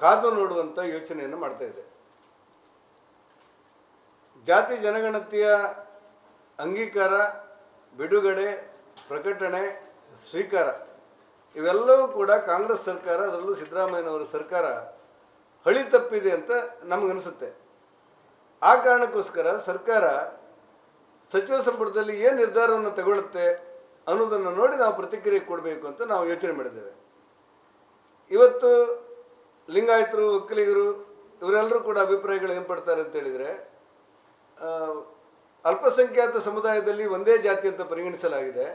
ಕಾದು ನೋಡುವಂಥ ಯೋಚನೆಯನ್ನು ಮಾಡ್ತಾ ಇದೆ. ಜಾತಿ ಜನಗಣತಿಯ ಅಂಗೀಕಾರ, ಬಿಡುಗಡೆ, ಪ್ರಕಟಣೆ, ಸ್ವೀಕಾರ ಇವೆಲ್ಲವೂ ಕೂಡ ಕಾಂಗ್ರೆಸ್ ಸರ್ಕಾರ, ಅದರಲ್ಲೂ ಸಿದ್ದರಾಮಯ್ಯನವರ ಸರ್ಕಾರ ಹಳಿ ತಪ್ಪಿದೆ ಅಂತ ನಮಗನಿಸುತ್ತೆ. ಆ ಕಾರಣಕ್ಕೋಸ್ಕರ ಸರ್ಕಾರ ಸಚಿವ ಸಂಪುಟದಲ್ಲಿ ಏನು ನಿರ್ಧಾರವನ್ನು ತಗೊಳ್ಳುತ್ತೆ ಅನ್ನೋದನ್ನು ನೋಡಿ ನಾವು ಪ್ರತಿಕ್ರಿಯೆ ಕೊಡಬೇಕು ಅಂತ ನಾವು ಯೋಚನೆ ಮಾಡಿದ್ದೇವೆ. ಇವತ್ತು ಲಿಂಗಾಯತರು ಒಕ್ಕಲಿಗರು ಇವರೆಲ್ಲರೂ ಕೂಡ ಅಭಿಪ್ರಾಯಗಳು ಏನು ಪಡ್ತಾರೆ ಅಂತ ಹೇಳಿದರೆ ಅಲ್ಪಸಂಖ್ಯಾತ ಸಮುದಾಯದಲ್ಲಿ ಒಂದೇ ಜಾತಿ ಅಂತ ಪರಿಗಣಿಸಲಾಗಿದೆ.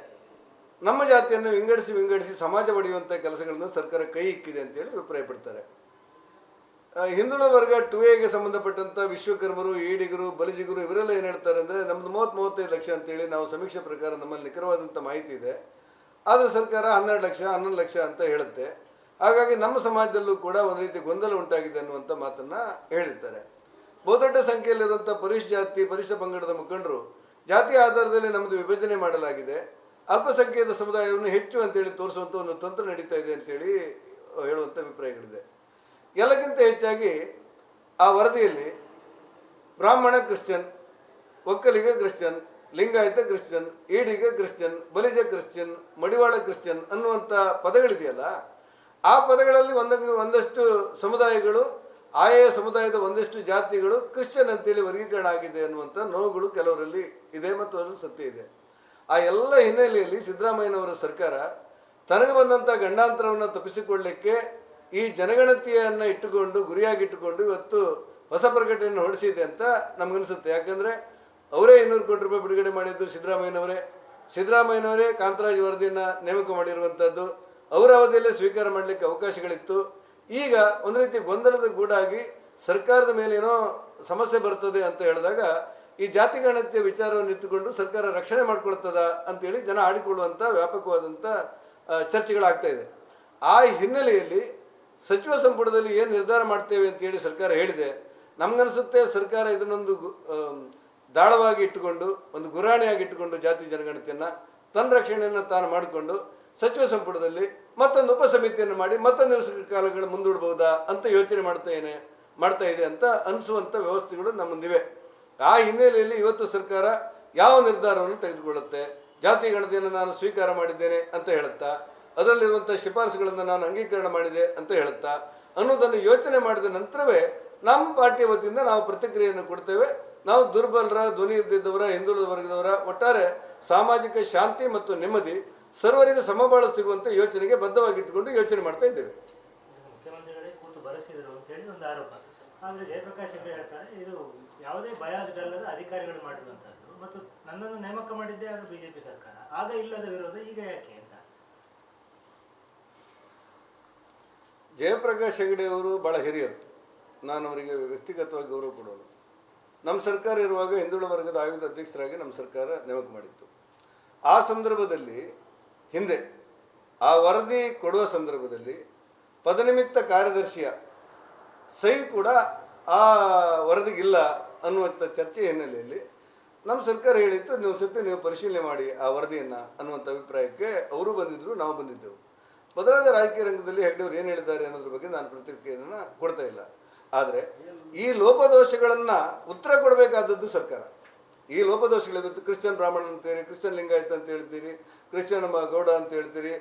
ನಮ್ಮ ಜಾತಿಯನ್ನು ವಿಂಗಡಿಸಿ ವಿಂಗಡಿಸಿ ಸಮಾಜ ಒಡೆಯುವಂಥ ಕೆಲಸಗಳನ್ನು ಸರ್ಕಾರ ಕೈ ಇಕ್ಕಿದೆ ಅಂತೇಳಿ ಅಭಿಪ್ರಾಯಪಡ್ತಾರೆ ಆ, ಹಿಂದುಳಿದ ವರ್ಗ ಟು ಎಗೆ ಸಂಬಂಧಪಟ್ಟಂಥ ವಿಶ್ವಕರ್ಮರು ಈಡಿಗರು ಬಲಿಜಿಗರು ಇವರೆಲ್ಲ ಏನು ಹೇಳ್ತಾರೆ ಅಂದರೆ ನಮ್ಮದು ಮೂವತ್ತು ಮೂವತ್ತೈದು ಲಕ್ಷ ಅಂತೇಳಿ ನಾವು ಸಮೀಕ್ಷೆ ಪ್ರಕಾರ ನಮ್ಮಲ್ಲಿ ನಿಖರವಾದಂಥ ಮಾಹಿತಿ ಇದೆ. ಆದರೆ ಸರ್ಕಾರ ಹನ್ನೆರಡು ಲಕ್ಷ ಹನ್ನೊಂದು ಲಕ್ಷ ಅಂತ ಹೇಳುತ್ತೆ. ಹಾಗಾಗಿ ನಮ್ಮ ಸಮಾಜದಲ್ಲೂ ಕೂಡ ಒಂದು ರೀತಿ ಗೊಂದಲ ಉಂಟಾಗಿದೆ ಅನ್ನುವಂಥ ಮಾತನ್ನು ಹೇಳಿರ್ತಾರೆ. ಬಹುದೊಡ್ಡ ಸಂಖ್ಯೆಯಲ್ಲಿರುವಂಥ ಪರಿಶ್ ಜಾತಿ ಪರಿಶಿಷ್ಟ ಪಂಗಡದ ಮುಖಂಡರು ಜಾತಿ ಆಧಾರದಲ್ಲಿ ನಮ್ಮದು ವಿಭಜನೆ ಮಾಡಲಾಗಿದೆ. ಅಲ್ಪಸಂಖ್ಯಾತ ಸಮುದಾಯವನ್ನು ಹೆಚ್ಚು ಅಂತೇಳಿ ತೋರಿಸುವಂಥ ಒಂದು ತಂತ್ರ ನಡೀತಾ ಇದೆ ಅಂತೇಳಿ ಹೇಳುವಂಥ ಅಭಿಪ್ರಾಯಗಳಿದೆ. ಎಲ್ಲಕ್ಕಿಂತ ಹೆಚ್ಚಾಗಿ ಆ ವರದಿಯಲ್ಲಿ Brahmana Christian, Vokkaliga Christian, Lingayat Christian, Idiga Christian, Balija Christian, Madivala Christian ಅನ್ನುವಂಥ ಪದಗಳಿದೆಯಲ್ಲ ಆ ಪದಗಳಲ್ಲಿ ಒಂದಕ್ಕೆ ಒಂದಷ್ಟು ಸಮುದಾಯಗಳು, ಆಯಾ ಸಮುದಾಯದ ಒಂದಷ್ಟು ಜಾತಿಗಳು ಕ್ರಿಶ್ಚಿಯನ್ ಅಂತೇಳಿ ವರ್ಗೀಕರಣ ಆಗಿದೆ ಅನ್ನುವಂಥ ನೋವುಗಳು ಕೆಲವರಲ್ಲಿ ಇದೆ ಮತ್ತು ಅದು ಸತ್ಯ ಇದೆ. ಆ ಎಲ್ಲ ಹಿನ್ನೆಲೆಯಲ್ಲಿ ಸಿದ್ದರಾಮಯ್ಯನವರ ಸರ್ಕಾರ ತನಗೆ ಬಂದಂಥ ಗಂಡಾಂತರವನ್ನು ತಪ್ಪಿಸಿಕೊಳ್ಳಲಿಕ್ಕೆ ಈ ಜನಗಣತಿಯನ್ನು ಇಟ್ಟುಕೊಂಡು, ಗುರಿಯಾಗಿಟ್ಟುಕೊಂಡು ಇವತ್ತು ಹೊಸ ಪ್ರಕಟಣೆಯನ್ನು ಹೊರಡಿಸಿದೆ ಅಂತ ನಮಗನಿಸುತ್ತೆ. ಯಾಕಂದರೆ ಅವರೇ ಇನ್ನೂರು ಕೋಟಿ ರೂಪಾಯಿ ಬಿಡುಗಡೆ ಮಾಡಿದ್ದು ಸಿದ್ದರಾಮಯ್ಯನವರೇ. ಸಿದ್ದರಾಮಯ್ಯನವರೇ ಕಾಂತರಾಜ್ ವರದಿಯನ್ನು ನೇಮಕ ಮಾಡಿರುವಂಥದ್ದು. ಅವರ ಅವಧಿಯಲ್ಲೇ ಸ್ವೀಕಾರ ಮಾಡಲಿಕ್ಕೆ ಅವಕಾಶಗಳಿತ್ತು. ಈಗ ಒಂದು ರೀತಿ ಗೊಂದಲದ ಗೂಡಾಗಿ ಸರ್ಕಾರದ ಮೇಲೆ ಏನೋ ಸಮಸ್ಯೆ ಬರ್ತದೆ ಅಂತ ಹೇಳಿದಾಗ ಈ ಜಾತಿ ಗಣತಿಯ ವಿಚಾರವನ್ನು ಇಟ್ಟುಕೊಂಡು ಸರ್ಕಾರ ರಕ್ಷಣೆ ಮಾಡ್ಕೊಳ್ತದ ಅಂತೇಳಿ ಜನ ಆಡಿಕೊಳ್ಳುವಂಥ ವ್ಯಾಪಕವಾದಂಥ ಚರ್ಚೆಗಳಾಗ್ತಾ ಇದೆ. ಆ ಹಿನ್ನೆಲೆಯಲ್ಲಿ ಸಚಿವ ಸಂಪುಟದಲ್ಲಿ ಏನು ನಿರ್ಧಾರ ಮಾಡ್ತೇವೆ ಅಂತೇಳಿ ಸರ್ಕಾರ ಹೇಳಿದೆ. ನಮಗನ್ಸುತ್ತೆ ಸರ್ಕಾರ ಇದನ್ನೊಂದು ದಾಳವಾಗಿ ಇಟ್ಟುಕೊಂಡು, ಒಂದು ಗುರಾಣಿಯಾಗಿ ಇಟ್ಟುಕೊಂಡು ಜಾತಿ ಜನಗಣತಿಯನ್ನು ತನ್ನ ರಕ್ಷಣೆಯನ್ನು ತಾನು ಮಾಡಿಕೊಂಡು ಸಚಿವ ಸಂಪುಟದಲ್ಲಿ ಮತ್ತೊಂದು ಉಪಸಮಿತಿಯನ್ನು ಮಾಡಿ ಮತ್ತೊಂದು ಕಾಲಗಳು ಮುಂದೂಡಬಹುದಾ ಅಂತ ಯೋಚನೆ ಮಾಡ್ತಾ ಏನೆ, ಮಾಡ್ತಾ ಇದೆ ಅಂತ ಅನಿಸುವಂಥ ವ್ಯವಸ್ಥೆಗಳು ನಮ್ಮ ಮುಂದಿವೆ ಆ ಹಿನ್ನೆಲೆಯಲ್ಲಿ ಇವತ್ತು ಸರ್ಕಾರ ಯಾವ ನಿರ್ಧಾರವನ್ನು ತೆಗೆದುಕೊಳ್ಳುತ್ತೆ, ಜಾತಿ ಗಣತಿಯನ್ನು ನಾನು ಸ್ವೀಕಾರ ಮಾಡಿದ್ದೇನೆ ಅಂತ ಹೇಳುತ್ತಾ ಅದರಲ್ಲಿರುವಂಥ ಶಿಫಾರಸುಗಳನ್ನು ನಾನು ಅಂಗೀಕರಣ ಮಾಡಿದೆ ಅಂತ ಹೇಳುತ್ತಾ, ಅನ್ನೋದನ್ನು ಯೋಚನೆ ಮಾಡಿದ ನಂತರವೇ ನಮ್ಮ ಪಾರ್ಟಿಯ ವತಿಯಿಂದ ನಾವು ಪ್ರತಿಕ್ರಿಯೆಯನ್ನು ಕೊಡ್ತೇವೆ. ನಾವು ದುರ್ಬಲರ, ಧ್ವನಿ ಇಲ್ಲದಿದ್ದವರ ಹಿಂದುಳಿದ ವರ್ಗದವರ, ಒಟ್ಟಾರೆ ಸಾಮಾಜಿಕ ಶಾಂತಿ ಮತ್ತು ನೆಮ್ಮದಿ ಸರ್ವರಿಗೂ ಸಮಬಾಳ ಸಿಗುವಂಥ ಯೋಚನೆಗೆ ಬದ್ಧವಾಗಿಟ್ಟುಕೊಂಡು ಯೋಚನೆ ಮಾಡ್ತಾ ಇದ್ದೇವೆ. ಮುಖ್ಯಮಂತ್ರಿಗಳೇ ಕೂತು ಬರೆಸಿದರು ಅಂತ ಹೇಳಿ ಒಂದು ಆರೋಪ. ಆದ್ರೆ ಜಯಪ್ರಕಾಶ್ ಹೆಗಡೆ ಹೇಳ್ತಾರೆ ಇದು ಯಾವುದೇ ಬಯಾಸ್ಡ್ ಅಲ್ಲದ ಅಧಿಕಾರಿಗಳು ಮಾಡಿರುವಂತದ್ದು ಮತ್ತು ನನ್ನನ್ನು ನೇಮಕ ಮಾಡಿದ್ದೇ ಅದು ಬಿಜೆಪಿ ಸರ್ಕಾರ. ಆಗ ಇಲ್ಲದ ವಿರೋಧ ಈಗ ಯಾಕೆ ಅಂತ. ಜಯಪ್ರಕಾಶ್ ಹೆಗಡೆ ಅವರು ಬಹಳ ಹಿರಿಯರು. ನಾನು ಅವರಿಗೆ ವ್ಯಕ್ತಿಗತವಾಗಿ ಗೌರವ ಕೊಡೋದು ನಮ್ಮ ಸರ್ಕಾರ ಇರುವಾಗ ಹಿಂದುಳಿದ ವರ್ಗದ ಆಯೋಗದ ಅಧ್ಯಕ್ಷರಾಗಿ ನಮ್ಮ ಸರ್ಕಾರ ನೇಮಕ ಮಾಡಿತ್ತು. ಆ ಸಂದರ್ಭದಲ್ಲಿ ಹಿಂದೆ ಆ ವರದಿ ಕೊಡುವ ಸಂದರ್ಭದಲ್ಲಿ ಪದನಿಮಿತ್ತ ಕಾರ್ಯದರ್ಶಿಯ ಸಹಿ ಕೂಡ ಆ ವರದಿಗಿಲ್ಲ ಅನ್ನುವಂಥ ಚರ್ಚೆ ಹಿನ್ನೆಲೆಯಲ್ಲಿ ನಮ್ಮ ಸರ್ಕಾರ ಹೇಳಿತ್ತು, ನೀವು ಸತ್ಯ, ನೀವು ಪರಿಶೀಲನೆ ಮಾಡಿ ಆ ವರದಿಯನ್ನು ಅನ್ನುವಂಥ ಅಭಿಪ್ರಾಯಕ್ಕೆ ಅವರು ಬಂದಿದ್ದರು ನಾವು ಬಂದಿದ್ದೆವು. ಬದಲಾದ ರಾಜಕೀಯ ರಂಗದಲ್ಲಿ ಹೆಗ್ಡೆಯವರು ಏನು ಹೇಳಿದ್ದಾರೆ ಅನ್ನೋದ್ರ ಬಗ್ಗೆ ನಾನು ಪ್ರತಿಕ್ರಿಯೆಯನ್ನು ಕೊಡ್ತಾ ಇಲ್ಲ. ಆದರೆ ಈ ಲೋಪದೋಷಗಳನ್ನು ಉತ್ತರ ಕೊಡಬೇಕಾದದ್ದು ಸರ್ಕಾರ. ಈ ಲೋಪದೋಷಗಳು ಕ್ರಿಶ್ಚಿಯನ್ ಬ್ರಾಹ್ಮಣ ಅಂತೇಳಿ ಕ್ರಿಶ್ಚಿಯನ್ ಲಿಂಗಾಯತ ಅಂತ ಹೇಳ್ತೀರಿ, ಕ್ರಿಶ್ಚಿಯನ್ ಗೌಡ ಅಂತ ಹೇಳ್ತೀರಿ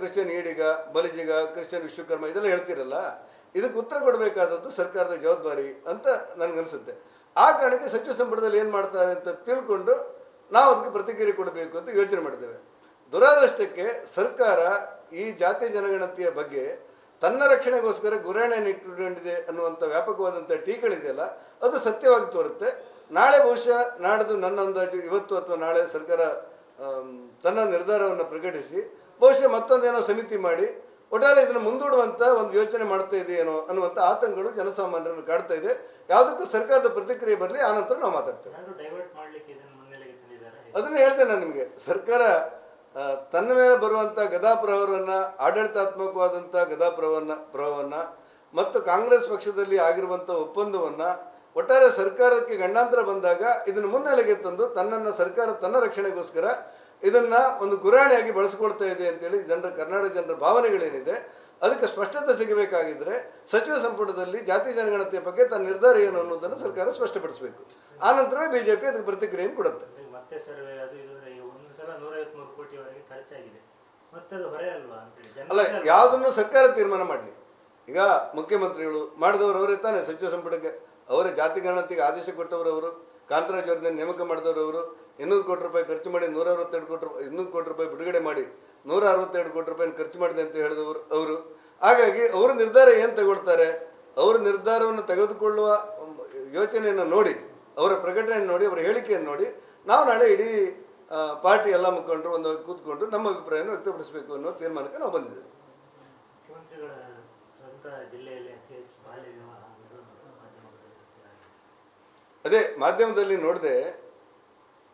ಕ್ರಿಶ್ಚಿಯನ್ ಈಡಿಗ, ಬಲಿಜಿಗ, ಕ್ರಿಶ್ಚಿಯನ್ ವಿಶ್ವಕರ್ಮ ಇದೆಲ್ಲ ಹೇಳ್ತೀರಲ್ಲ, ಇದಕ್ಕೆ ಉತ್ತರ ಕೊಡಬೇಕಾದದ್ದು ಸರ್ಕಾರದ ಜವಾಬ್ದಾರಿ ಅಂತ ನನಗನ್ಸುತ್ತೆ. ಆ ಕಾರಣಕ್ಕೆ ಸಚಿವ ಸಂಪುಟದಲ್ಲಿ ಏನು ಮಾಡ್ತಾರೆ ಅಂತ ತಿಳ್ಕೊಂಡು ನಾವು ಅದಕ್ಕೆ ಪ್ರತಿಕ್ರಿಯೆ ಕೊಡಬೇಕು ಅಂತ ಯೋಚನೆ ಮಾಡಿದ್ದೇವೆ. ದುರಾದೃಷ್ಟಕ್ಕೆ ಸರ್ಕಾರ ಈ ಜಾತಿ ಜನಗಣತಿಯ ಬಗ್ಗೆ ತನ್ನ ರಕ್ಷಣೆಗೋಸ್ಕರ ಗುರಾಣೆಯನ್ನು ಇಟ್ಟುಕೊಂಡಿದೆ ಅನ್ನುವಂಥ ವ್ಯಾಪಕವಾದಂಥ ಟೀಕೆಗಳಿದೆಯಲ್ಲ, ಅದು ಸತ್ಯವಾಗಿ ತೋರುತ್ತೆ. ನಾಳೆ ಬಹುಶಃ ನಾಡದು ನನ್ನ ಅಂದಾಜು ಇವತ್ತು ಅಥವಾ ನಾಳೆ ಸರ್ಕಾರ ತನ್ನ ನಿರ್ಧಾರವನ್ನು ಪ್ರಕಟಿಸಿ ಬಹುಶಃ ಮತ್ತೊಂದೇನೋ ಸಮಿತಿ ಮಾಡಿ ಒಟ್ಟಾರೆ ಇದನ್ನು ಮುಂದೂಡುವಂಥ ಒಂದು ಯೋಚನೆ ಮಾಡ್ತಾ ಇದೆಯೇನೋ ಅನ್ನುವಂಥ ಆತಂಕಗಳು ಜನಸಾಮಾನ್ಯರನ್ನು ಕಾಡ್ತಾ ಇದೆ. ಯಾವುದಕ್ಕೂ ಸರ್ಕಾರದ ಪ್ರತಿಕ್ರಿಯೆ ಬರಲಿ ಆ ನಂತರ ನಾವು ಮಾತಾಡ್ತೇವೆ. ಅದನ್ನು ಹೇಳ್ತೇನೆ ನಾನು ನಿಮಗೆ. ಸರ್ಕಾರ ತನ್ನ ಮೇಲೆ ಬರುವಂಥ ಗದಾಪ್ರಹರವನ್ನು ಆಡಳಿತಾತ್ಮಕವಾದಂಥ ಪ್ರಹವನ್ನು ಮತ್ತು ಕಾಂಗ್ರೆಸ್ ಪಕ್ಷದಲ್ಲಿ ಆಗಿರುವಂಥ ಒಪ್ಪಂದವನ್ನು ಒಟ್ಟಾರೆ ಸರ್ಕಾರಕ್ಕೆ ಗಂಡಾಂತರ ಬಂದಾಗ ಇದನ್ನು ಮುನ್ನೆಲೆಗೆ ತಂದು ತನ್ನನ್ನು ಸರ್ಕಾರ ತನ್ನ ರಕ್ಷಣೆಗೋಸ್ಕರ ಇದನ್ನ ಒಂದು ಗುರಾಣಿಯಾಗಿ ಬಳಸಿಕೊಳ್ತಾ ಇದೆ ಅಂತೇಳಿ ಜನರ ಕರ್ನಾಟಕ ಜನರ ಭಾವನೆಗಳೇನಿದೆ ಅದಕ್ಕೆ ಸ್ಪಷ್ಟತೆ ಸಿಗಬೇಕಾಗಿದ್ದರೆ ಸಚಿವ ಸಂಪುಟದಲ್ಲಿ ಜಾತಿ ಜನಗಣತಿಯ ಬಗ್ಗೆ ತನ್ನ ನಿರ್ಧಾರ ಏನು ಅನ್ನೋದನ್ನು ಸರ್ಕಾರ ಸ್ಪಷ್ಟಪಡಿಸಬೇಕು. ಆನಂತರವೇ ಬಿ ಜೆ ಪಿ ಅದಕ್ಕೆ ಪ್ರತಿಕ್ರಿಯೆಯನ್ನು ಕೊಡುತ್ತೆ. ಅಲ್ಲ ಯಾವುದನ್ನು ಸರ್ಕಾರ ತೀರ್ಮಾನ ಮಾಡಲಿ? ಈಗ ಮುಖ್ಯಮಂತ್ರಿಗಳು ಮಾಡಿದವರು ಅವರೇ ತಾನೆ ಸಚಿವ ಸಂಪುಟಕ್ಕೆ. ಅವರೇ ಜಾತಿ ಗಣತಿಗೆ ಆದೇಶ ಕೊಟ್ಟವರು ಅವರು, ಕಾಂತರಾಜ್ ಅವ್ರನ್ನ ನೇಮಕ ಮಾಡಿದವರು ಅವರು, ಇನ್ನೂರು ಕೋಟಿ ರೂಪಾಯಿ ಖರ್ಚು ಮಾಡಿ ನೂರ ಅರವತ್ತೆರಡು ಕೋಟಿ ರೂಪಾಯಿ, ಇನ್ನೂರು ಕೋಟಿ ರೂಪಾಯಿ ಬಿಡುಗಡೆ ಮಾಡಿ ನೂರ ಅರವತ್ತೆರಡು ಕೋಟಿ ರೂಪಾಯಿ ಖರ್ಚು ಮಾಡಿದೆ ಅಂತ ಹೇಳಿದವರು ಅವರು. ಹಾಗಾಗಿ ಅವರ ನಿರ್ಧಾರ ಏನು ತಗೊಳ್ತಾರೆ? ಅವರ ನಿರ್ಧಾರವನ್ನು ತೆಗೆದುಕೊಳ್ಳುವ ಯೋಚನೆಯನ್ನು ನೋಡಿ, ಅವರ ಪ್ರಕಟಣೆಯನ್ನು ನೋಡಿ, ಅವರ ಹೇಳಿಕೆಯನ್ನು ನೋಡಿ, ನಾವು ನಾಳೆ ಇಡೀ ಪಾರ್ಟಿ ಎಲ್ಲ ಮುಖಂಡರು ಒಂದು ಕೂತ್ಕೊಂಡು ನಮ್ಮ ಅಭಿಪ್ರಾಯವನ್ನು ವ್ಯಕ್ತಪಡಿಸಬೇಕು ಅನ್ನೋ ತೀರ್ಮಾನಕ್ಕೆ ನಾವು ಬಂದಿದ್ದೇವೆ ಮುಖ್ಯಮಂತ್ರಿಗಳ ಸ್ವಂತ ಜಿಲ್ಲೆಯಲ್ಲಿ ಅತಿ ಹೆಚ್ಚು ಬಾಲ್ಯ ವಿವಾಹ ಅನ್ನೋದು ಮಾಧ್ಯಮಗಳಲ್ಲಿ ಗೊತ್ತಾಗಿದೆ. ಅದೇ ಮಾಧ್ಯಮದಲ್ಲಿ ನೋಡಿದೆ,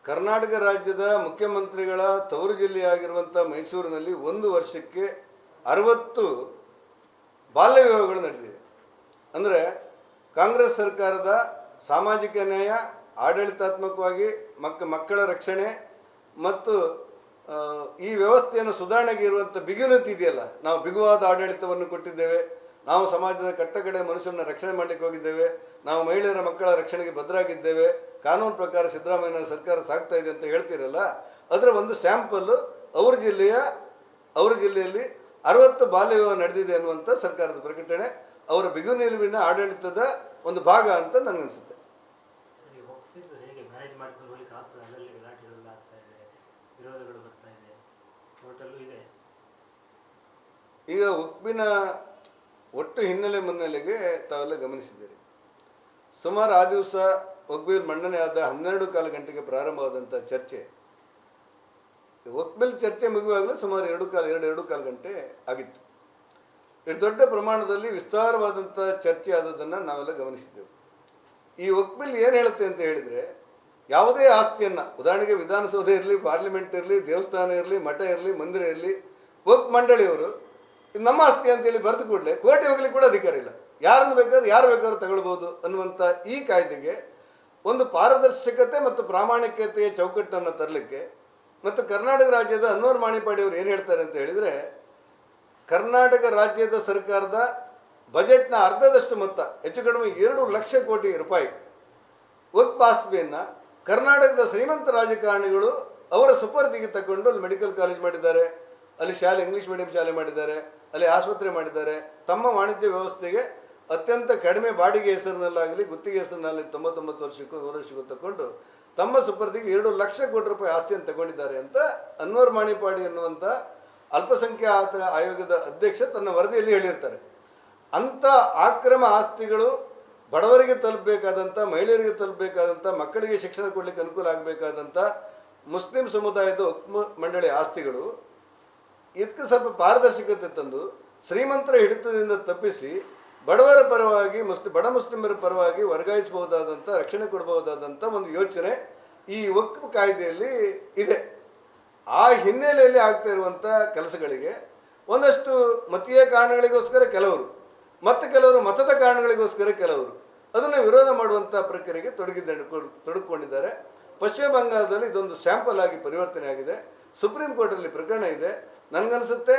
ಕರ್ನಾಟಕ ರಾಜ್ಯದ ಮುಖ್ಯಮಂತ್ರಿಗಳ ತವರು ಜಿಲ್ಲೆಯಾಗಿರುವಂಥ ಮೈಸೂರಿನಲ್ಲಿ ಒಂದು ವರ್ಷಕ್ಕೆ ಅರವತ್ತು ಬಾಲ್ಯ ವಿವಾಹಗಳು ನಡೆದಿದೆ. ಅಂದರೆ ಕಾಂಗ್ರೆಸ್ ಸರ್ಕಾರದ ಸಾಮಾಜಿಕ ನ್ಯಾಯ, ಆಡಳಿತಾತ್ಮಕವಾಗಿ ಮಕ್ಕ ಮಕ್ಕಳ ರಕ್ಷಣೆ ಮತ್ತು ಈ ವ್ಯವಸ್ಥೆಯನ್ನು ಸುಧಾರಣೆಗೆ ಇರುವಂಥ ಬಿಗುನತಿ ಇದೆಯಲ್ಲ ನಾವು ಬಿಗುವಾದ ಆಡಳಿತವನ್ನು ಕೊಟ್ಟಿದ್ದೇವೆ. ನಾವು ಸಮಾಜದ ಕಟ್ಟಕಡೆ ಮನುಷ್ಯರನ್ನ ರಕ್ಷಣೆ ಮಾಡಲಿಕ್ಕೆ ಹೋಗಿದ್ದೇವೆ. ನಾವು ಮಹಿಳೆಯರ ಮಕ್ಕಳ ರಕ್ಷಣೆಗೆ ಬದ್ಧರಾಗಿದ್ದೇವೆ ಕಾನೂನು ಪ್ರಕಾರ ಸಿದ್ದರಾಮಯ್ಯನ ಸರ್ಕಾರ ಸಾಕ್ತಾ ಇದೆ ಅಂತ ಹೇಳ್ತೀರಲ್ಲ? ಅದರ ಒಂದು ಸ್ಯಾಂಪಲ್ಲು ಅವ್ರ ಜಿಲ್ಲೆಯ ಅವ್ರ ಜಿಲ್ಲೆಯಲ್ಲಿ ಅರವತ್ತು ಬಾಲ್ಯ ವಿವಾಹ ನಡೆದಿದೆ ಅನ್ನುವಂಥ ಸರ್ಕಾರದ ಪ್ರಕಟಣೆ. ಅವರ ಬಿಗು ನಿಲುವಿನ ಆಡಳಿತದ ಒಂದು ಭಾಗ ಅಂತ ನನಗನ್ಸುತ್ತೆ. ಈಗ ಉಕ್ಬಿನ ಒಟ್ಟು ಹಿನ್ನೆಲೆ ಮುನ್ನೆಲೆಗೆ ತಾವೆಲ್ಲ ಗಮನಿಸಿದ್ದೀರಿ. ಸುಮಾರು ಆ ದಿವಸ ಒಕ್ಬಿಲ್ ಮಂಡನೆ ಆದ ಹನ್ನೆರಡು ಕಾಲು ಗಂಟೆಗೆ ಪ್ರಾರಂಭವಾದಂಥ ಚರ್ಚೆ. ಒಕ್ಬಿಲ್ ಚರ್ಚೆ ಮುಗಿಯುವಾಗಲೇ ಸುಮಾರು ಎರಡು ಕಾಲು, ಎರಡು ಎರಡು ಕಾಲು ಗಂಟೆ ಆಗಿತ್ತು. ಇಷ್ಟು ದೊಡ್ಡ ಪ್ರಮಾಣದಲ್ಲಿ ವಿಸ್ತಾರವಾದಂಥ ಚರ್ಚೆ ಆದದನ್ನು ನಾವೆಲ್ಲ ಗಮನಿಸಿದ್ದೆವು. ಈ ಒಕ್ಬಿಲ್ ಏನು ಹೇಳುತ್ತೆ ಅಂತ ಹೇಳಿದರೆ, ಯಾವುದೇ ಆಸ್ತಿಯನ್ನು, ಉದಾಹರಣೆಗೆ ವಿಧಾನಸೌಧ ಇರಲಿ, ಪಾರ್ಲಿಮೆಂಟ್ ಇರಲಿ, ದೇವಸ್ಥಾನ ಇರಲಿ, ಮಠ ಇರಲಿ, ಮಂದಿರ ಇರಲಿ, ಒಕ್ ಮಂಡಳಿಯವರು ಇದು ನಮ್ಮ ಆಸ್ತಿ ಅಂತೇಳಿ ಬರೆದು ಕೂಡಲೇ ಕೋರ್ಟಿಗೆ ಹೋಗ್ಲಿಕ್ಕೆ ಕೂಡ ಅಧಿಕಾರ ಇಲ್ಲ. ಯಾರನ್ನು ಬೇಕಾದ್ರೆ ಯಾರು ಬೇಕಾದ್ರೂ ತಗೊಳ್ಬೋದು ಅನ್ನುವಂಥ ಈ ಕಾಯ್ದೆಗೆ ಒಂದು ಪಾರದರ್ಶಕತೆ ಮತ್ತು ಪ್ರಾಮಾಣಿಕತೆಯ ಚೌಕಟ್ಟನ್ನು ತರಲಿಕ್ಕೆ ಮತ್ತು ಕರ್ನಾಟಕ ರಾಜ್ಯದ ಅನ್ವರ್ ಮಾಣಿಪಾಡಿ ಅವರು ಏನು ಹೇಳ್ತಾರೆ ಅಂತ ಹೇಳಿದರೆ, ಕರ್ನಾಟಕ ರಾಜ್ಯದ ಸರ್ಕಾರದ ಬಜೆಟ್ನ ಅರ್ಧದಷ್ಟು ಮೊತ್ತ, ಹೆಚ್ಚು ಕಡಿಮೆ ಎರಡು ಲಕ್ಷ ಕೋಟಿ ರೂಪಾಯಿ ವಕ್ ಕರ್ನಾಟಕದ ಶ್ರೀಮಂತ ರಾಜಕಾರಣಿಗಳು ಅವರ ಸುಪರ್ದಿಗೆ ತಗೊಂಡು ಮೆಡಿಕಲ್ ಕಾಲೇಜ್ ಮಾಡಿದ್ದಾರೆ. ಅಲ್ಲಿ ಶಾಲೆ ಇಂಗ್ಲೀಷ್ ಮೀಡಿಯಂ ಶಾಲೆ ಮಾಡಿದ್ದಾರೆ, ಅಲ್ಲಿ ಆಸ್ಪತ್ರೆ ಮಾಡಿದ್ದಾರೆ. ತಮ್ಮ ವಾಣಿಜ್ಯ ವ್ಯವಸ್ಥೆಗೆ ಅತ್ಯಂತ ಕಡಿಮೆ ಬಾಡಿಗೆ ಹೆಸರಿನಲ್ಲಾಗಲಿ, ಗುತ್ತಿಗೆ ಹೆಸರಿನಲ್ಲಿ ತೊಂಬತ್ತೊಂಬತ್ತು ವರ್ಷಕ್ಕೂ, ನೂರು ವರ್ಷಕ್ಕೂ ತಗೊಂಡು ತಮ್ಮ ಸುಪರ್ದಿಗೆ ಎರಡು ಲಕ್ಷ ಕೋಟಿ ರೂಪಾಯಿ ಆಸ್ತಿಯನ್ನು ತಗೊಂಡಿದ್ದಾರೆ ಅಂತ ಅನ್ವರ್ ಮಾಣಿಪಾಡಿ ಅನ್ನುವಂಥ ಅಲ್ಪಸಂಖ್ಯಾತ ಆಯೋಗದ ಅಧ್ಯಕ್ಷ ತನ್ನ ವರದಿಯಲ್ಲಿ ಹೇಳಿರ್ತಾರೆ. ಅಂಥ ಆಕ್ರಮ ಆಸ್ತಿಗಳು ಬಡವರಿಗೆ ತಲುಪಬೇಕಾದಂಥ, ಮಹಿಳೆಯರಿಗೆ ತಲುಪಬೇಕಾದಂಥ, ಮಕ್ಕಳಿಗೆ ಶಿಕ್ಷಣ ಕೊಡಲಿಕ್ಕೆ ಅನುಕೂಲ ಆಗಬೇಕಾದಂಥ ಮುಸ್ಲಿಂ ಸಮುದಾಯದ ಉಕ್ಮ ಮಂಡಳಿ ಆಸ್ತಿಗಳು ಇದಕ್ಕೆ ಸ್ವಲ್ಪ ಪಾರದರ್ಶಕತೆ ತಂದು ಶ್ರೀಮಂತರ ಹಿಡಿತದಿಂದ ತಪ್ಪಿಸಿ ಬಡವರ ಪರವಾಗಿ ಮುಸ್ಲಿ, ಬಡ ಮುಸ್ಲಿಮರ ಪರವಾಗಿ ವರ್ಗಾಯಿಸಬಹುದಾದಂಥ, ರಕ್ಷಣೆ ಕೊಡಬಹುದಾದಂಥ ಒಂದು ಯೋಚನೆ ಈ ಒಕ್ಕು ಕಾಯ್ದೆಯಲ್ಲಿ ಇದೆ. ಆ ಹಿನ್ನೆಲೆಯಲ್ಲಿ ಆಗ್ತಾ ಇರುವಂಥ ಕೆಲಸಗಳಿಗೆ ಒಂದಷ್ಟು ಮತೀಯ ಕಾರಣಗಳಿಗೋಸ್ಕರ ಕೆಲವರು, ಮತ್ತು ಕೆಲವರು ಮತದ ಕಾರಣಗಳಿಗೋಸ್ಕರ ಕೆಲವರು ಅದನ್ನು ವಿರೋಧ ಮಾಡುವಂಥ ಪ್ರಕ್ರಿಯೆಗೆ ತೊಡಗಿದ್ದ, ತೊಡಗಿಕೊಂಡಿದ್ದಾರೆ. ಪಶ್ಚಿಮ ಬಂಗಾಳದಲ್ಲಿ ಇದೊಂದು ಸ್ಯಾಂಪಲ್ ಆಗಿ ಪರಿವರ್ತನೆ ಆಗಿದೆ ಸುಪ್ರೀಂ ಕೋರ್ಟಲ್ಲಿ ಪ್ರಕರಣ ಇದೆ. ನನಗನ್ಸುತ್ತೆ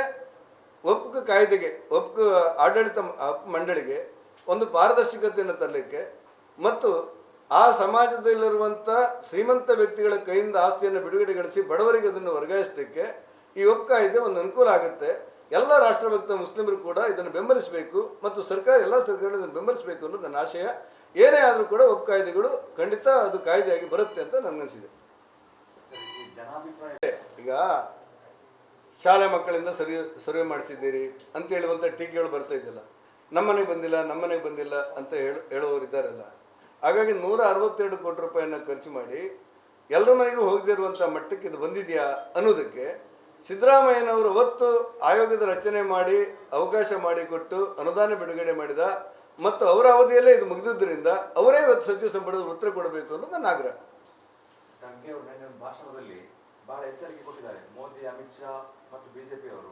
ಒಪ್ಕು ಕಾಯ್ದೆಗೆ ಒಪ್ಕು ಆಡಳಿತ ಮಂಡಳಿಗೆ ಒಂದು ಪಾರದರ್ಶಕತೆಯನ್ನು ತರಲಿಕ್ಕೆ ಮತ್ತು ಆ ಸಮಾಜದಲ್ಲಿರುವಂಥ ಶ್ರೀಮಂತ ವ್ಯಕ್ತಿಗಳ ಕೈಯಿಂದ ಆಸ್ತಿಯನ್ನು ಬಿಡುಗಡೆಗೊಳಿಸಿ ಬಡವರಿಗೆ ಅದನ್ನು ವರ್ಗಾಯಿಸಲಿಕ್ಕೆ ಈ ಒಪ್ಪು ಕಾಯ್ದೆ ಒಂದು ಅನುಕೂಲ ಆಗುತ್ತೆ. ಎಲ್ಲ ರಾಷ್ಟ್ರಭಕ್ತ ಮುಸ್ಲಿಮರು ಕೂಡ ಇದನ್ನು ಬೆಂಬಲಿಸಬೇಕು ಮತ್ತು ಸರ್ಕಾರ ಎಲ್ಲ ಸರ್ಕಾರಗಳು ಇದನ್ನು ಬೆಂಬಲಿಸಬೇಕು ಅನ್ನೋದು ನನ್ನ ಆಶಯ. ಏನೇ ಆದರೂ ಕೂಡ ಒಪ್ಪು ಕಾಯ್ದೆಗಳು ಖಂಡಿತ ಅದು ಕಾಯ್ದೆಯಾಗಿ ಬರುತ್ತೆ ಅಂತ ನನಗನ್ಸಿದೆ. ಈಗ ಶಾಲೆ ಮಕ್ಕಳಿಂದ ಸರ್ವೆ ಸರ್ವೆ ಮಾಡಿಸಿದ್ದೀರಿ ಅಂತ ಹೇಳುವಂಥ ಟೀಕೆಗಳು ಬರ್ತಾ ಇದ್ದಿಲ್ಲ. ನಮ್ಮನೆಗೆ ಬಂದಿಲ್ಲ ನಮ್ಮನೆಗೆ ಬಂದಿಲ್ಲ ಅಂತ ಹೇಳು, ಹೇಳುವವರು ಇದ್ದಾರಲ್ಲ. ಹಾಗಾಗಿ ನೂರ ಅರವತ್ತೆರಡು ಕೋಟಿ ರೂಪಾಯಿಯನ್ನು ಖರ್ಚು ಮಾಡಿ ಎಲ್ಲರ ಮನೆಗೂ ಹೋಗದಿರುವಂಥ ಮಟ್ಟಕ್ಕೆ ಇದು ಬಂದಿದೆಯಾ ಅನ್ನೋದಕ್ಕೆ ಸಿದ್ದರಾಮಯ್ಯನವರು ಅವತ್ತು ಆಯೋಗದ ರಚನೆ ಮಾಡಿ, ಅವಕಾಶ ಮಾಡಿಕೊಟ್ಟು ಅನುದಾನ ಬಿಡುಗಡೆ ಮಾಡಿದ ಮತ್ತು ಅವರ ಅವಧಿಯಲ್ಲೇ ಇದು ಮುಗಿದಿದ್ದರಿಂದ ಅವರೇ ಇವತ್ತು ಸಚಿವ ಸಂಪುಟದ ಉತ್ತರ ಕೊಡಬೇಕು ಅನ್ನೋದು ನನ್ನ ಆಗ್ರಹ. ಭಾಷಣದಲ್ಲಿ ಬಹಳ ಎಚ್ಚರಿಕೆ ಕೊಟ್ಟಿದ್ದಾರೆ. ಮೋದಿ, ಅಮಿತ್ ಶಾ ಮತ್ತು ಅವರು